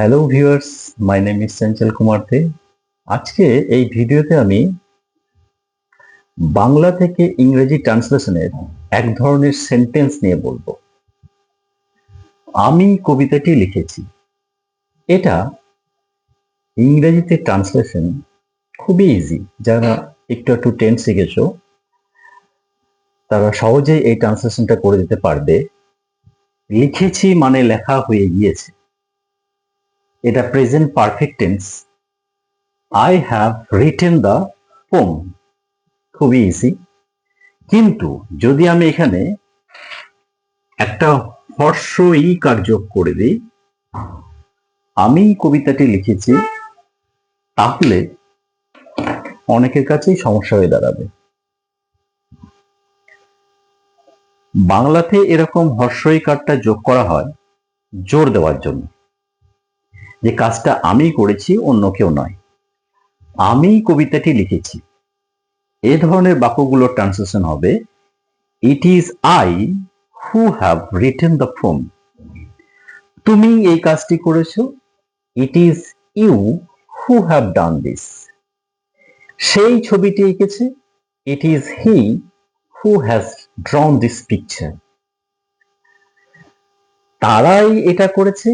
Hello viewers my name is Chanchal Kumar Dey আজকে এই ভিডিওতে আমি বাংলা থেকে ইংরেজি ট্রান্সলেশনের এক ধরনের সেন্টেন্স নিয়ে বলব। আমি কবিতাটি লিখেছি। এটা ইংরেজিতে ট্রান্সলেশন খুবই ইজি যারা একটু একটু টেন্স শিখেছো, তারা সহজেই এই ট্রান্সলেশনটা করে দিতে পারবে। লিখেছি মানে লেখা হয়ে গিয়েছে। এটা present perfect tense I have written the poem খুবই ইজি কিন্তু যদি আমি এখানে একটা হর্ষ ই কার্য করে দিই, আমি কবিতাটি লিখেছি তাহলে অনেকের কাছেই সমস্যা হয়ে দাঁড়াবে। বাংলাতে এরকম হর্ষই কার্ডটা যোগ করা হয় জোর দেওয়ার জন্য। যে কাজটা আমি করেছি, অন্য কেউ নয়। আমি কবিতাটি লিখেছি। এ ধরনের বাক্যগুলোর ট্রান্সলেশন হবে it is I who have written the poem তুমি এই কাজটি করেছ it is you who have done this সেই ছবিটি এঁকেছে it is he who has drawn this picture তারাই এটা করেছে